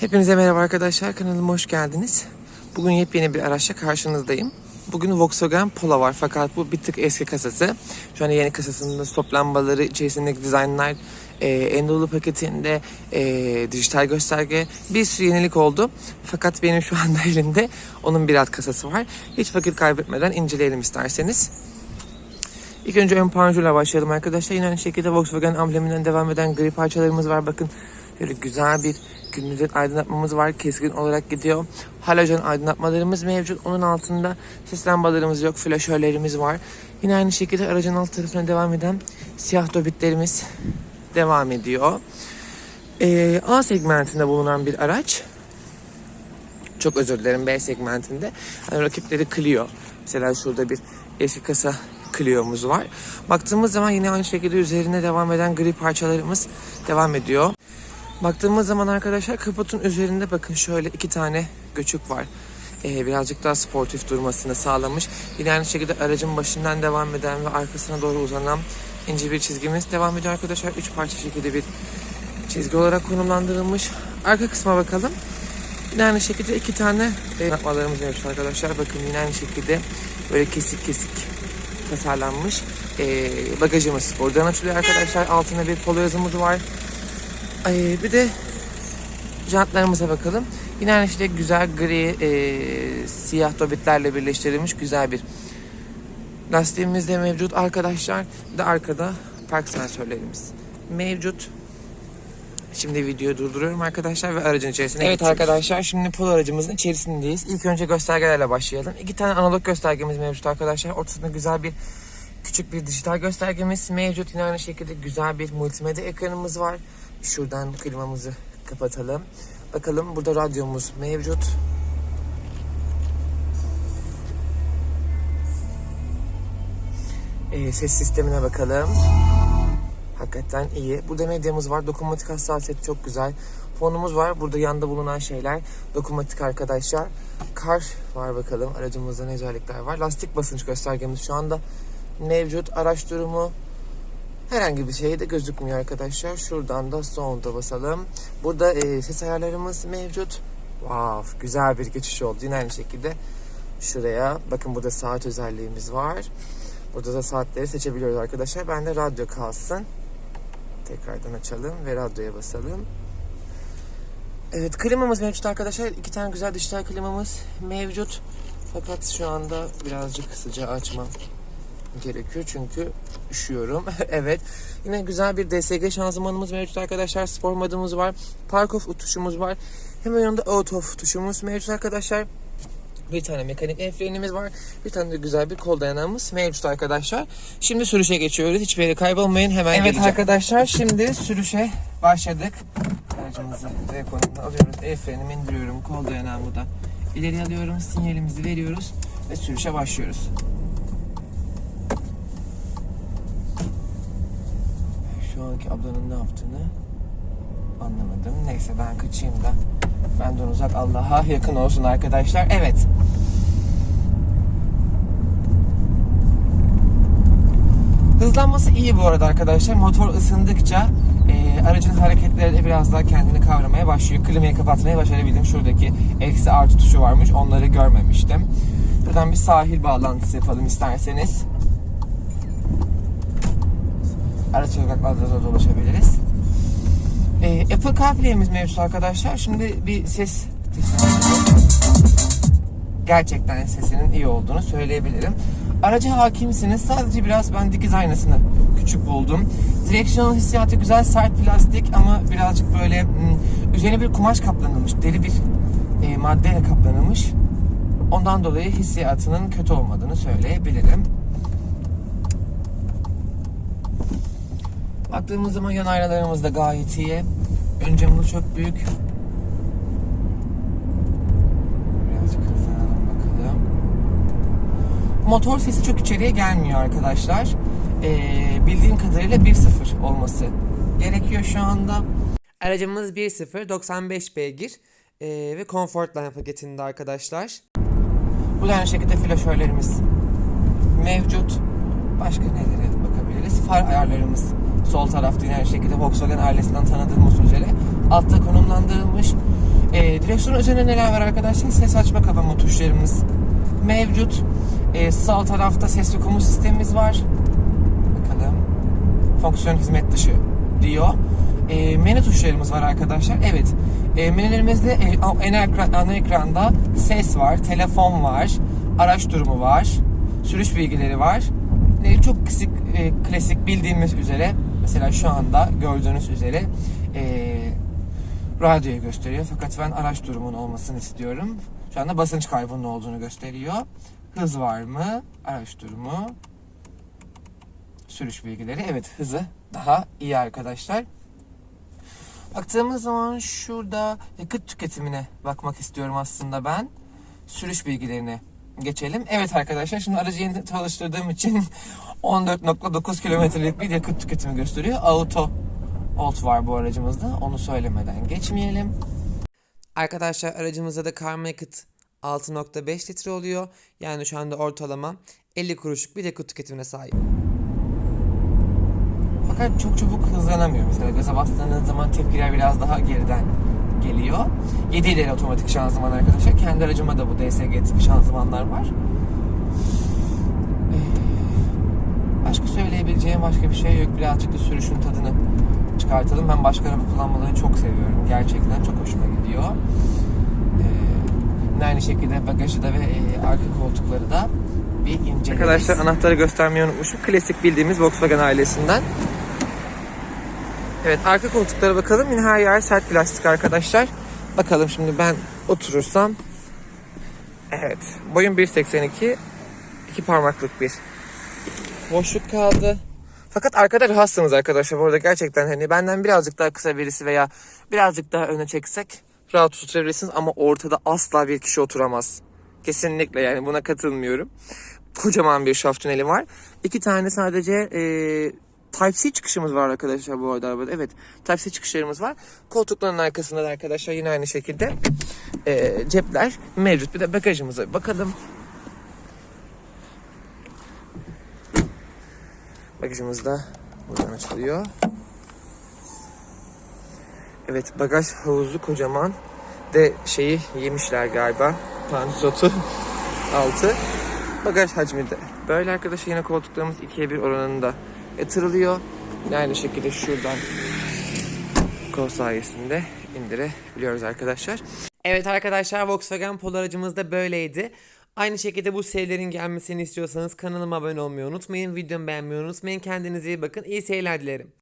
Hepinize merhaba arkadaşlar. Kanalıma hoş geldiniz. Bugün yepyeni bir araçla karşınızdayım. Bugün Volkswagen Polo var fakat bu bir tık eski kasası. Şu an yeni kasasında stop lambaları, içerisindeki dizaynlar, e, Enduro paketinde e, dijital gösterge bir sürü yenilik oldu. Fakat benim şu anda elimde onun bir alt kasası var. Hiç vakit kaybetmeden inceleyelim isterseniz. İlk önce ön panjurla başlayalım arkadaşlar. Yine aynı şekilde Volkswagen ambleminden devam eden gri parçalarımız var. Bakın böyle güzel bir gündüz aydınlatmamız var. Keskin olarak gidiyor. Halojen aydınlatmalarımız mevcut. Onun altında ses lambalarımız yok. Flaşörlerimiz var. Yine aynı şekilde aracın alt tarafına devam eden siyah dobitlerimiz devam ediyor. Ee, A segmentinde bulunan bir araç. Çok özür dilerim B segmentinde. Yani rakipleri Clio. Mesela şurada bir eski kasa Clio'muz var. Baktığımız zaman yine aynı şekilde üzerine devam eden gri parçalarımız devam ediyor. Baktığımız zaman arkadaşlar kaputun üzerinde bakın şöyle iki tane göçük var. Ee, birazcık daha sportif durmasını sağlamış. Yine aynı şekilde aracın başından devam eden ve arkasına doğru uzanan ince bir çizgimiz devam ediyor arkadaşlar. Üç parça şekilde bir çizgi olarak konumlandırılmış. Arka kısma bakalım. Yine aynı şekilde iki tane e, yapmalarımız mevcut arkadaşlar. Bakın yine aynı şekilde böyle kesik kesik tasarlanmış e, bagajımız buradan açılıyor arkadaşlar. Altında bir polo yazımız var. E, bir de jantlarımıza bakalım. Yine aynı şekilde güzel gri e, siyah dobitlerle birleştirilmiş güzel bir lastiğimiz de mevcut arkadaşlar. Bir de arkada park sensörlerimiz mevcut. Şimdi videoyu durduruyorum arkadaşlar ve aracın içerisine Evet arkadaşlar şimdi Polo aracımızın içerisindeyiz. İlk önce göstergelerle başlayalım. İki tane analog göstergemiz mevcut arkadaşlar. Ortasında güzel bir küçük bir dijital göstergemiz mevcut. Yine aynı şekilde güzel bir multimedya ekranımız var. Şuradan klimamızı kapatalım. Bakalım burada radyomuz mevcut. Ee, ses sistemine bakalım. Hakikaten iyi. Burada medyamız var. Dokunmatik hassasiyeti çok güzel. Fonumuz var. Burada yanda bulunan şeyler dokunmatik arkadaşlar. Kar var bakalım. Aracımızda ne özellikler var. Lastik basınç göstergemiz şu anda mevcut. Araç durumu herhangi bir şey de gözükmüyor arkadaşlar. Şuradan da sonda basalım. Burada e, ses ayarlarımız mevcut. Wow, güzel bir geçiş oldu. Yine aynı şekilde şuraya. Bakın burada saat özelliğimiz var. Burada da saatleri seçebiliyoruz arkadaşlar. Ben de radyo kalsın. Tekrardan açalım ve radyoya basalım. Evet klimamız mevcut arkadaşlar. İki tane güzel dijital klimamız mevcut. Fakat şu anda birazcık sıcağı açmam gerekiyor çünkü üşüyorum. evet. Yine güzel bir DSG şanzımanımız mevcut arkadaşlar. Spor modumuz var. Park off tuşumuz var. Hemen yanında out off tuşumuz mevcut arkadaşlar. Bir tane mekanik el frenimiz var. Bir tane de güzel bir kol dayanağımız mevcut arkadaşlar. Şimdi sürüşe geçiyoruz. Hiçbir yere kaybolmayın. Hemen evet geleceğim. arkadaşlar şimdi sürüşe başladık. Aracımızı D konumuna alıyoruz. El frenimi indiriyorum. Kol dayanağımı da ileri alıyorum. Sinyalimizi veriyoruz ve sürüşe başlıyoruz. Şu anki ablanın ne yaptığını anlamadım. Neyse ben kaçayım da benden uzak Allah'a yakın olsun arkadaşlar. Evet. Hızlanması iyi bu arada arkadaşlar. Motor ısındıkça e, aracın hareketleri de biraz daha kendini kavramaya başlıyor. Klimayı kapatmayı başarabildim. Şuradaki eksi artı tuşu varmış. Onları görmemiştim. Buradan bir sahil bağlantısı yapalım isterseniz. Araç sokaklarda da dolaşabiliriz. Ee, Apple CarPlay'imiz mevcut arkadaşlar. Şimdi bir ses gerçekten sesinin iyi olduğunu söyleyebilirim. Araca hakimsiniz. Sadece biraz ben dikiz aynasını küçük buldum. Direksiyon hissiyatı güzel, sert plastik ama birazcık böyle hmm, üzerine bir kumaş kaplanılmış, deri bir e, maddeyle kaplanılmış. Ondan dolayı hissiyatının kötü olmadığını söyleyebilirim. Baktığımız zaman yan aynalarımız da gayet iyi. Ön camımız çok büyük. Birazcık hızlanalım bakalım. Motor sesi çok içeriye gelmiyor arkadaşlar. Ee, bildiğim kadarıyla 1.0 olması gerekiyor şu anda. Aracımız 1.0 95 beygir ee, ve Comfortline paketinde arkadaşlar. Bu da aynı şekilde flaşörlerimiz mevcut. Başka nelere bakabiliriz? Far ayarlarımız sol tarafta yine aynı şekilde Volkswagen ailesinden tanıdığımız üzere altta konumlandırılmış. E, direksiyonun üzerinde neler var arkadaşlar? Ses açma kapama tuşlarımız mevcut. E, sağ tarafta ses ve komut sistemimiz var. Bakalım. Fonksiyon hizmet dışı diyor. E, menü tuşlarımız var arkadaşlar. Evet. E, menülerimizde e, ana, ekran, ana ekranda ses var, telefon var, araç durumu var, sürüş bilgileri var. E, çok klasik, e, klasik bildiğimiz üzere mesela şu anda gördüğünüz üzere e, radyoyu gösteriyor. Fakat ben araç durumunun olmasını istiyorum. Şu anda basınç kaybının olduğunu gösteriyor. Hız var mı? Araç durumu. Sürüş bilgileri. Evet hızı daha iyi arkadaşlar. Baktığımız zaman şurada yakıt tüketimine bakmak istiyorum aslında ben. Sürüş bilgilerine geçelim. Evet arkadaşlar şimdi aracı yeni çalıştırdığım için 14.9 kilometrelik bir yakıt tüketimi gösteriyor. Auto Alt var bu aracımızda. Onu söylemeden geçmeyelim. Arkadaşlar aracımızda da karma yakıt 6.5 litre oluyor. Yani şu anda ortalama 50 kuruşluk bir yakıt tüketimine sahip. Fakat çok çabuk hızlanamıyor. Mesela gaza bastığınız zaman tepkiler biraz daha geriden geliyor. 7 ileri otomatik şanzıman arkadaşlar. Kendi aracıma da bu DSG tipi şanzımanlar var. Ee, Başka söyleyebileceğim başka bir şey yok. Birazcık da sürüşün tadını çıkartalım. Ben başka araba kullanmaları çok seviyorum. Gerçekten çok hoşuma gidiyor. Ee, aynı şekilde bagajı da ve e, arka koltukları da bir inceleriz. Arkadaşlar anahtarı göstermeyi unutmuşum. Klasik bildiğimiz Volkswagen ailesinden. Evet arka koltuklara bakalım. Yine her yer sert plastik arkadaşlar. Bakalım şimdi ben oturursam. Evet. Boyum 1.82. iki parmaklık bir boşluk kaldı. Fakat arkada rahatsınız arkadaşlar. Bu arada gerçekten hani benden birazcık daha kısa birisi veya birazcık daha öne çeksek rahat oturabilirsiniz ama ortada asla bir kişi oturamaz. Kesinlikle yani buna katılmıyorum. Kocaman bir şaft tüneli var. İki tane sadece e, Type-C çıkışımız var arkadaşlar bu arada arabada. Evet Type-C çıkışlarımız var. Koltukların arkasında da arkadaşlar yine aynı şekilde e, cepler mevcut. Bir de bagajımıza bakalım. Bagajımız da buradan açılıyor. Evet bagaj havuzu kocaman. De şeyi yemişler galiba. Pansotu altı. Bagaj hacmi de. Böyle arkadaşlar yine koltuklarımız 2'ye 1 oranında yatırılıyor. Yine aynı şekilde şuradan kol sayesinde indirebiliyoruz arkadaşlar. Evet arkadaşlar Volkswagen Polo aracımız da böyleydi. Aynı şekilde bu serilerin gelmesini istiyorsanız kanalıma abone olmayı unutmayın. Videomu beğenmeyi unutmayın. Kendinize iyi bakın. İyi seyirler dilerim.